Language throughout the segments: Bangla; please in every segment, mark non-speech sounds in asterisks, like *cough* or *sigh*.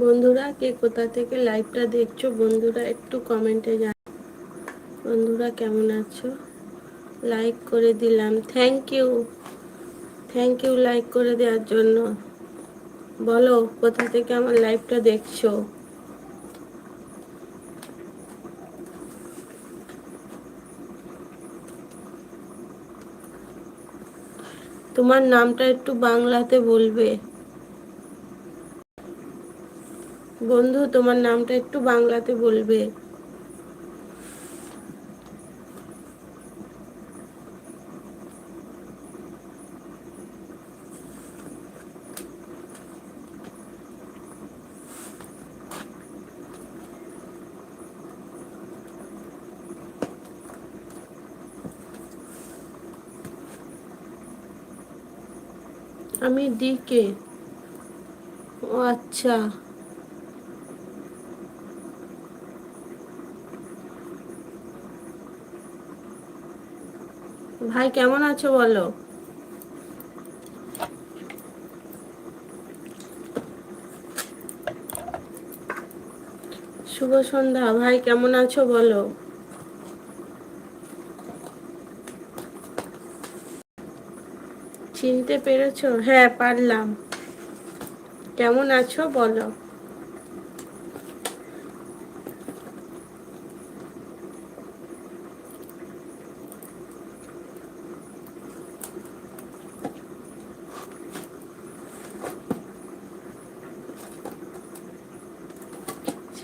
বন্ধুরা, কে কোথা থেকে লাইভটা দেখছ, বন্ধুরা একটু কমেন্টে জান বন্ধুরা কেমন আছো? লাইক করে দিলাম। Thank you thank you like করে দেওয়ার জন্য। বলো, কোথা থেকে আমার লাইভটা দেখছ? তোমার নামটা একটু বাংলাতে বলবে। বন্ধু তোমার নামটা একটু বাংলাতে বলবে। আমি ডিকে ও আচ্ছা। ভাই, কেমন আছো বলো? শুভ সন্ধ্যা। ভাই, কেমন আছো বলো? চিনতে পেরেছ? হ্যাঁ পারলাম। কেমন আছো বলো?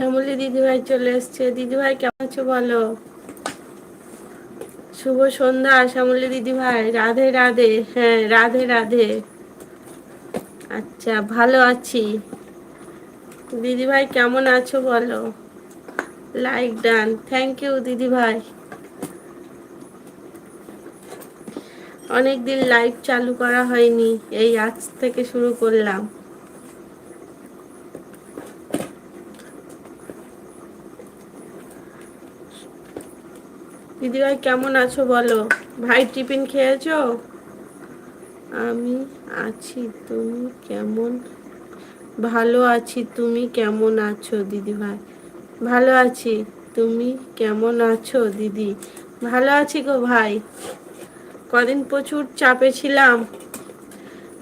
শ্যামলী দিদিভাই চলে এসছে। দিদিভাই, কেমন আছো বলো? শুভ সন্ধ্যা, শ্যামলী দিদিভাই। রাধে রাধে। হ্যাঁ রাধে রাধে। আচ্ছা ভালো আছি। দিদিভাই, কেমন আছো বলো? Like done. থ্যাংক ইউ দিদিভাই। অনেকদিন লাইভ চালু করা হয়নি। এই আজ থেকে শুরু করলাম। দিদিভাই, কেমন আছো বলো? ভাই, টিফিন খেয়েছো? আমি আছি, তুমি কেমন? ভালো আছি, তুমি কেমন আছো দিদিভাই? ভালো আছি, তুমি কেমন আছো দিদি? ভালো আছি গো ভাই। কদিন প্রচুর চাপে ছিলাম।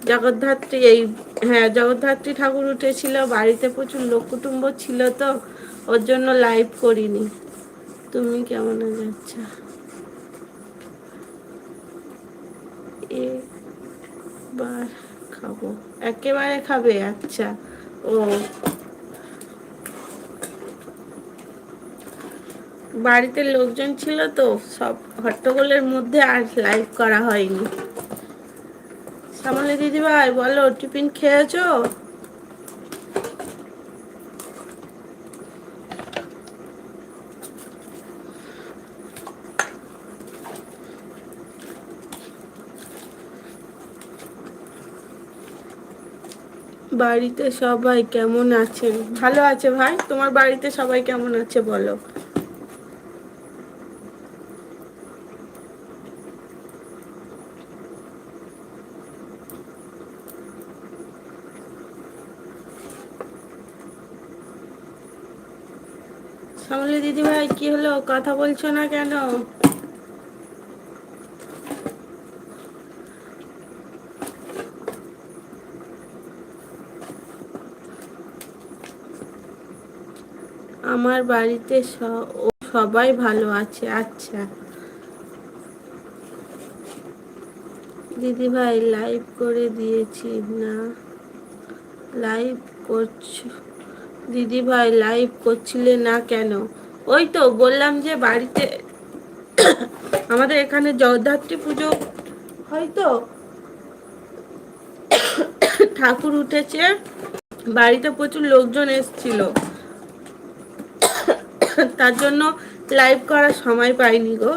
জগদ্ধাত্রী এই হ্যাঁ জগদ্ধাত্রী ঠাকুর উঠেছিল, বাড়িতে প্রচুর লোক কুটুম্ব ছিল তো, ওর জন্য লাইভ করিনি। তুমি কেমন এবার খাব। একেবারে খাবে আচ্ছা। ও। বাড়িতে লোকজন ছিল তো, সব হট্টগোলের মধ্যে আর লাইভ করা হয়নি। সামলে দিদিভাই, বলো, টিফিন খেয়েছো? বাড়িতে সবাই কেমন আছেন? ভালো আছে ভাই? তোমার বাড়িতে সবাই কেমন আছে বলো? দিদি ভাই কি হলো? কথা বলছো না কেন? আমার বাড়িতে সবাই ভালো আছে আচ্ছা। দিদি ভাই লাইভ করে দিয়েছি না। লাইভ করছ দিদি ভাই লাইভ করছিলে না কেন? ওই তো বললাম যে বাড়িতে *coughs* আমাদের এখানে জগদ্ধাত্রী পুজো হয়তো *coughs* ঠাকুর উঠেছে, বাড়িতে প্রচুর লোকজন এসছিল। তার জন্য লাইভ করার সময় পাইনি গো।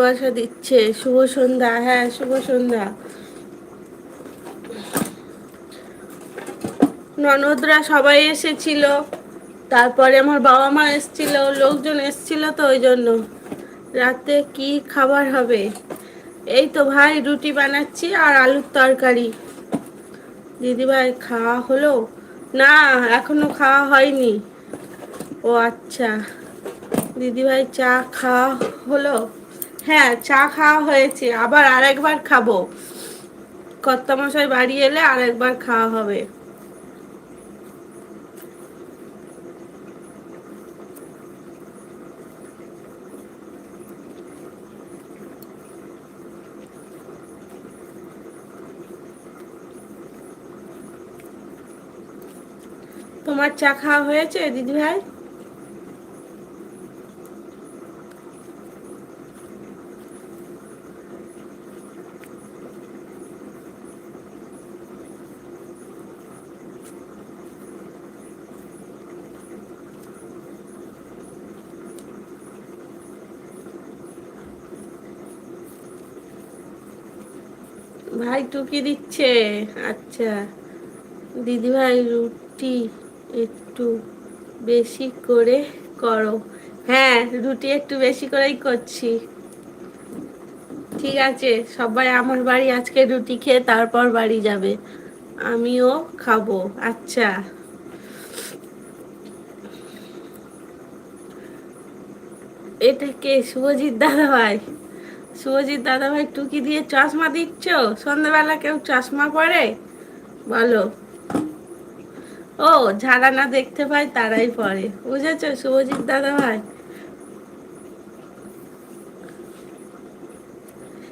ভালোবাসা দিচ্ছে। শুভ সন্ধ্যা। হ্যাঁ শুভ সন্ধ্যা। ননদরা সবাই এসেছিল। তারপরে আমার বাবা মা এসেছিল, লোকজন এসেছিল তো ওই জন্য। রাতে কি খাবার হবে? এই তো ভাই, রুটি বানাচ্ছি আর আলুর তরকারি। দিদি ভাই খাওয়া হলো? না, এখনও খাওয়া হয়নি। ও আচ্ছা। দিদি ভাই চা খাওয়া হলো? হ্যাঁ চা খাওয়া হয়েছে, আবার আরেকবার খাব। কর্তামশাই বাড়ি এলে আরেকবার খাওয়া হবে। তোমার চা খাওয়া হয়েছে দিদি ভাই ভাই টুকি দিচ্ছে। আচ্ছা দিদিভাই, রুটি একটু বেশি করে করো। হ্যাঁ রুটি একটু বেশি করেই করছি। ঠিক আছে, সবাই আমার বাড়ি আজকে রুটি খেয়ে তারপর বাড়ি যাবে। আমিও খাব। আচ্ছা। এটা কে? শুভজিৎ দাদা ভাই শুভজিৎ দাদা ভাই টুকি দিয়ে চশমা দিচ্ছ? সন্ধ্যাবেলা কেউ চশমা পরে? বলো। ও যারা না দেখতে পায় তারাই পরে। বুঝেছ শুভজিৎ দাদা ভাই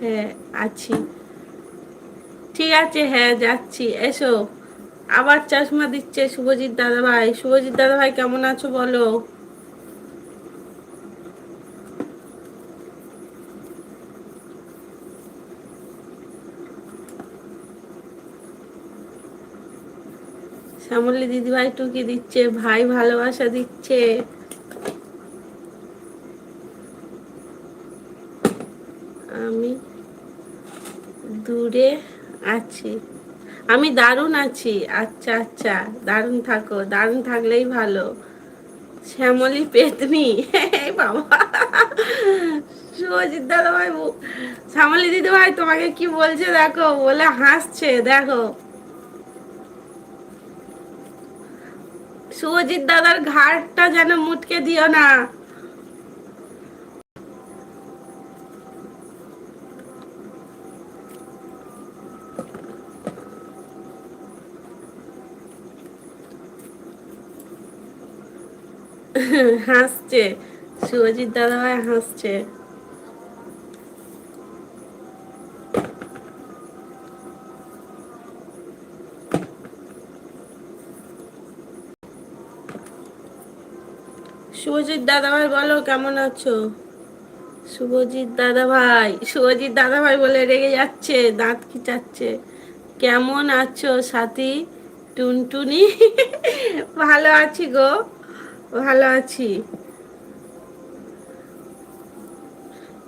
হ্যাঁ আছি। ঠিক আছে হ্যাঁ যাচ্ছি। এসো। আবার চশমা দিচ্ছে শুভজিৎ দাদা ভাই শুভজিৎ দাদা ভাই কেমন আছো বলো? শ্যামলী দিদিভাই টুকি দিচ্ছে, ভাই ভালোবাসা দিচ্ছে। আমি দূরে আছি। আমি দারুণ আছি। আচ্ছা আচ্ছা দারুণ থাকো, দারুণ থাকলেই ভালো। শ্যামলী পেতনি বাবা। শুভজিৎ দাদা ভাই শ্যামলী দিদি ভাই তোমাকে কি বলছে দেখো, বলে হাসছে, দেখো। শুভজিৎ দাদার ঘাটটা যেন মুটকে দিও না। হাসছে। শুভজিৎ দাদা ভাই হাসছে। শুভজিৎ দাদা ভাই বলো কেমন আছো? শুভজিৎ দাদা ভাই শুভজিৎ দাদা ভাই বলে রেগে যাচ্ছে, দাঁত খিচাচ্ছে। কেমন আছো সাথী? টুনটুনি? ভালো আছি গো, ভালো আছি।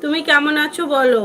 তুমি কেমন আছো বলো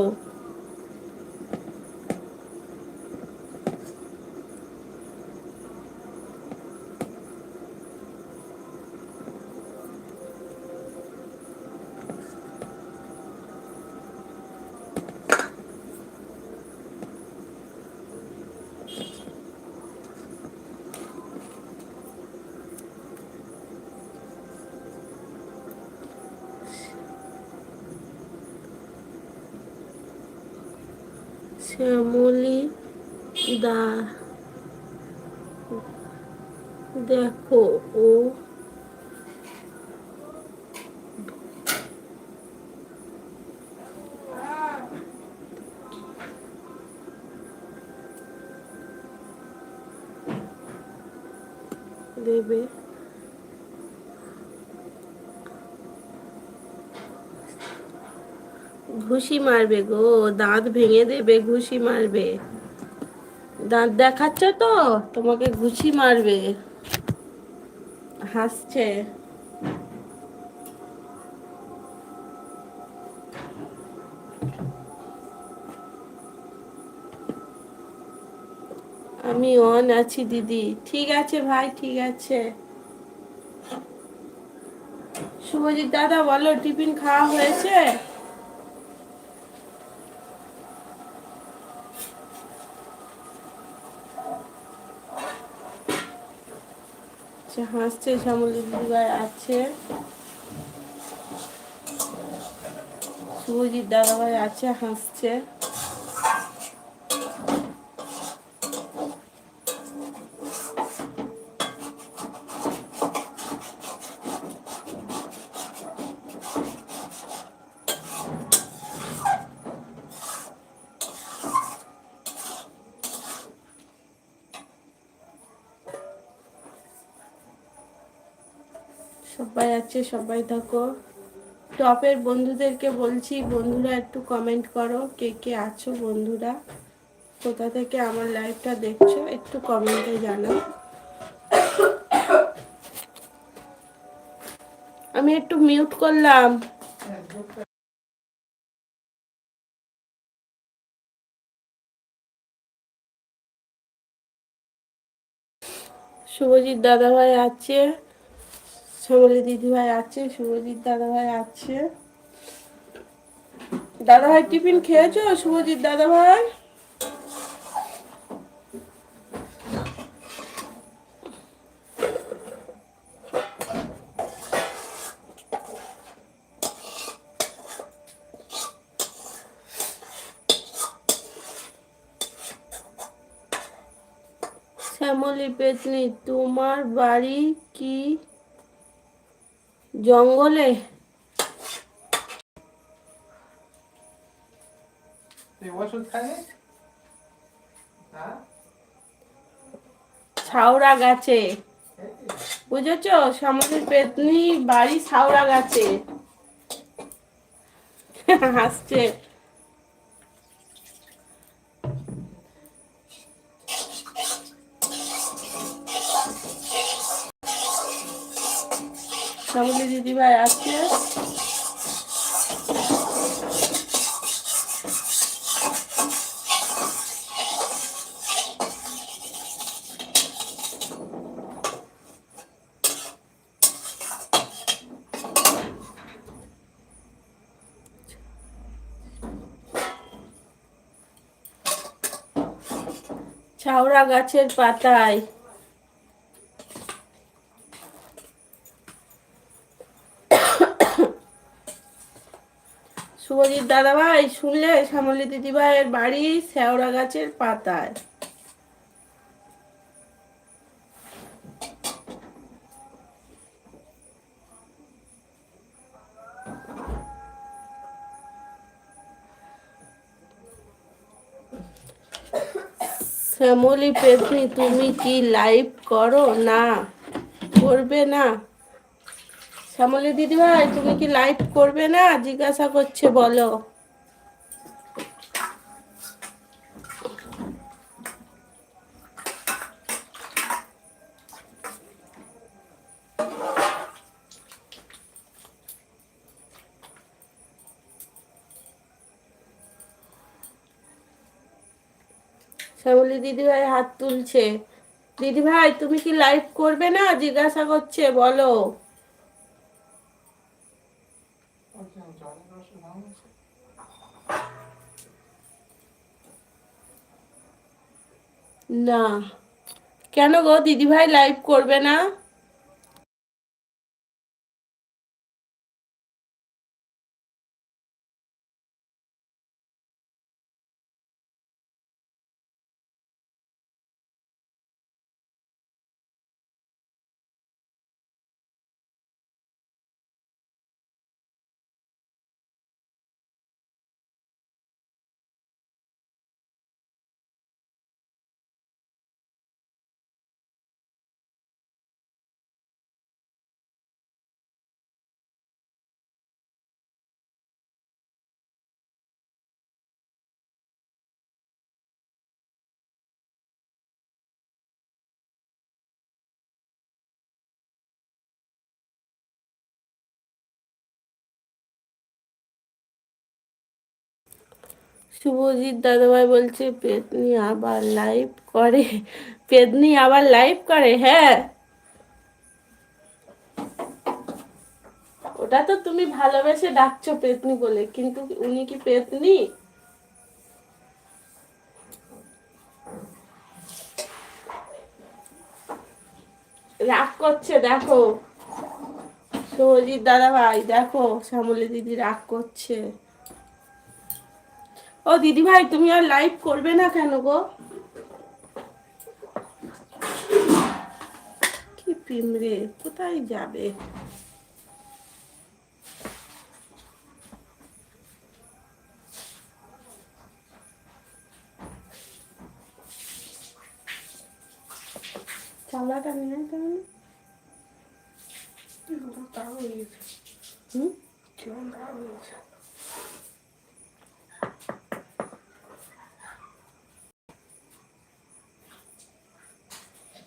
শ্যামলি দা দেখো ও দেবে। ঘুষি মারবে গো, দাঁত ভেঙে দেবে, ঘুষি মারবে। দাঁত দেখাচ্ছ তো, তোমাকে ঘুষি মারবে। হাসছে। আমি অন আছি, দিদি। ঠিক আছে ভাই, ঠিক আছে। শুভজিৎ দাদা, বলো, টিফিন খাওয়া হয়েছে? আচ্ছা, হাসছে শ্যামলী দিদিভাই আছে। শুভজিৎ দাদাভাই আছে হাসছে। সবাই আছে, সবাই থাকো। টপের বন্ধুদেরকে বলছি, বন্ধুরা একটু কমেন্ট করো, কে কে আছো বন্ধুরা? কোথা থেকে আমার লাইভটা দেখছ, একটু কমেন্টে জানাও। আমি একটু মিউট করলাম। শুভজিৎ দাদাভাই আছে। শ্যামলী দিদিভাই আছে, শুভজিৎ দাদাভাই আছে। দাদাভাই টিফিন খেয়েছো, শুভজিৎ দাদাভাই? শ্যামলী পেতনি, তোমার বাড়ি কি? জঙ্গলে? ছাউড়া গাছে। বুঝেছ? শ্যামলীর পেতনি বাড়ি ছাউরা গাছে। হাসছে। শ্যামলী দিদিভাই আছে। ছাউড়া গাছের পাতায়। শুভজিৎ দাদাভাই, শুনলে? শ্যামলী দিদিভাইয়ের বাড়ি শেওড়া গাছের পাতায়। শ্যামলী, পেতনি, তুমি কি লাইভ করো? না, করবে না। শ্যামলী দিদিভাই, তুমি কি লাইভ করবে না? জিজ্ঞাসা করছে, বলো। শ্যামলী দিদিভাই হাত তুলছে। দিদিভাই, তুমি কি লাইভ করবে না? জিজ্ঞাসা করছে, বলো। না। কেন গো? দিদিভাই লাইভ করবে না? শুভজিৎ দাদাভাই বলছে, পেতনি আবার লাইভ করে? পেতনি আবার লাইভ করে হ্যাঁ। ওটা তো তুমি ভালোবেসে ডাকছো পেতনি বলে, কিন্তু উনি কি পেতনি? রাগ করছে, দেখো। শুভজিৎ দাদা ভাই দেখো, শ্যামলী দিদি রাগ করছে। ও দিদি ভাই তুমি আর লাইভ করবে না কেন গো কি পিমড়ে কোথায় যাবে চালাটা নিয়ে তাড়া হুম কেমন তাড়া হয়ে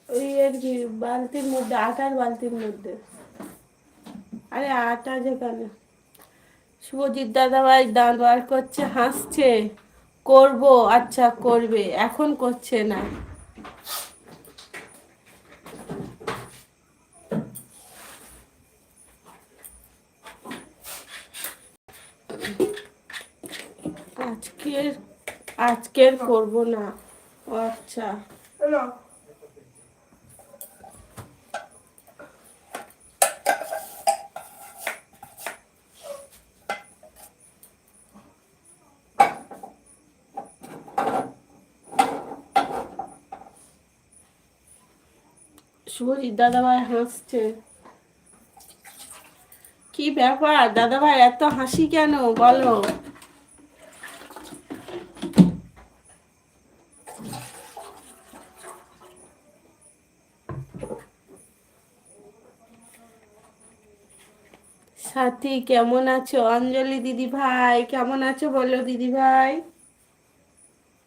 ওই আর কি, বালতির মধ্যে, আটার বালতির মধ্যে। আরে আটা যেখানে। শুভজিৎ দাদা ভাই দাঁত বার করছে, হাসছে। করব আচ্ছা করবে। এখন করছে না। আজকের আজকের করব না। আচ্ছা। শুভজিৎ দাদাভাই হাসছে কি ব্যাপার? দাদাভাই, এত হাসি কেন? বলো। সাথী, কেমন আছো? অঞ্জলি দিদি ভাই কেমন আছো বলো দিদি ভাই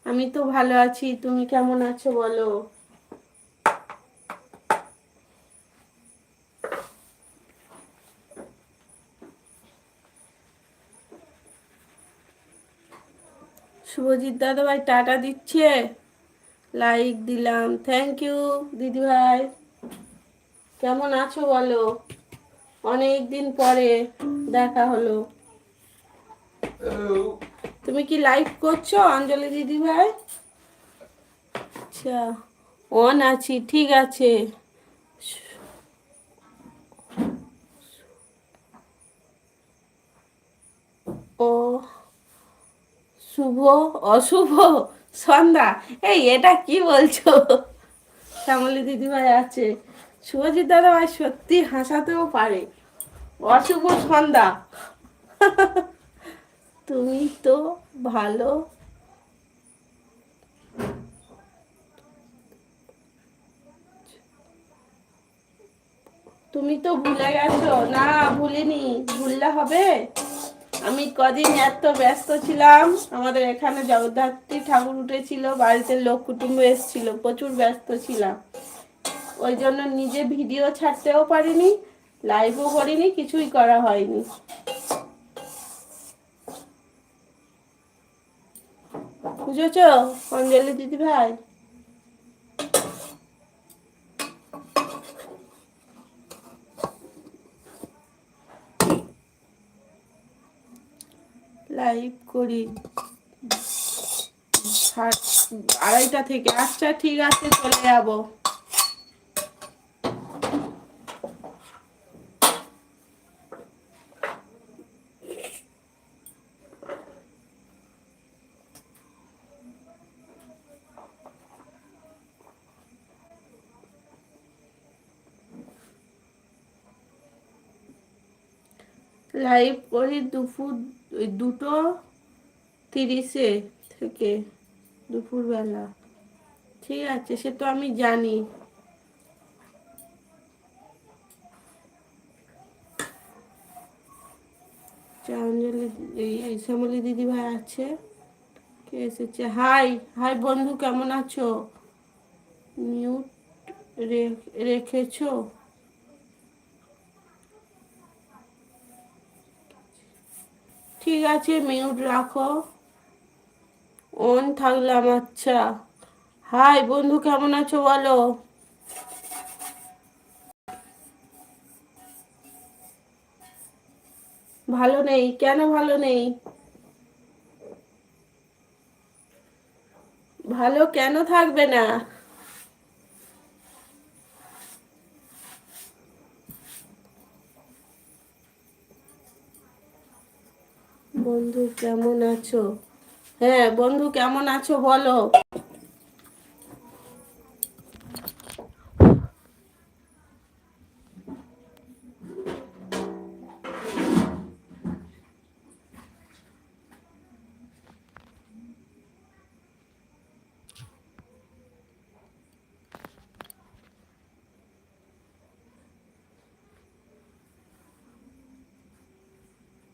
আমি তো ভালো আছি, তুমি কেমন আছো বলো? শুভজিৎ দাদা ভাই, টাটা দিচ্ছে। লাইক দিলাম। থ্যাংক ইউ দিদি ভাই। কেমন আছো বলো? অনেক দিন পরে দেখা হলো। তুমি কি লাইভ করছ, অঞ্জলি দিদি ভাই? আচ্ছা অন আছি, ঠিক আছে ও শুভ, অশুভ সন্ধ্যা। এই, এটা কি বলছো? শ্যামলী দিদিভাই আছে। শুভজিৎ দাদা ভাই সত্যি হাসাতেও পারে। অশুভ সন্ধ্যা। তুমি তো ভালো। তুমি তো ভুলে গেছো। না, ভুলিনি। ভুললে হবে? আমি কদিন এত ব্যস্ত ছিলাম, আমাদের এখানে জগদ্ধাত্রী ঠাকুর উঠেছিল, বাড়িতে লোক কুটুম্ব এসেছিল, প্রচুর ব্যস্ত ছিলাম। ওই জন্য নিজে ভিডিও ছাড়তেও পারিনি লাইভও করিনি, কিছুই করা হয়নি। বুঝেছ, অঞ্জলি দিদি ভাই লাইভ করি। আড়াইটা থেকে আচ্ছা ঠিক আছে চলে যাব। লাইভ করি দুপুর ওই দুটো তিরিশে থেকে দুপুরবেলা। ঠিক আছে, সে তো আমি জানি। এই এই শ্যামলী দিদি ভাই আছে, কে এসেছে? হাই হাই বন্ধু, কেমন আছো? মিউট রেখেছো? ঠিক আছে মিউট রাখো। অন থাকলাম আচ্ছা। হাই, বন্ধু, কেমন আছো বলো? ভালো নেই, কেন ভালো নেই? ভালো কেন থাকবে না? বন্ধু কেমন আছো? হ্যাঁ বন্ধু কেমন আছো বলো?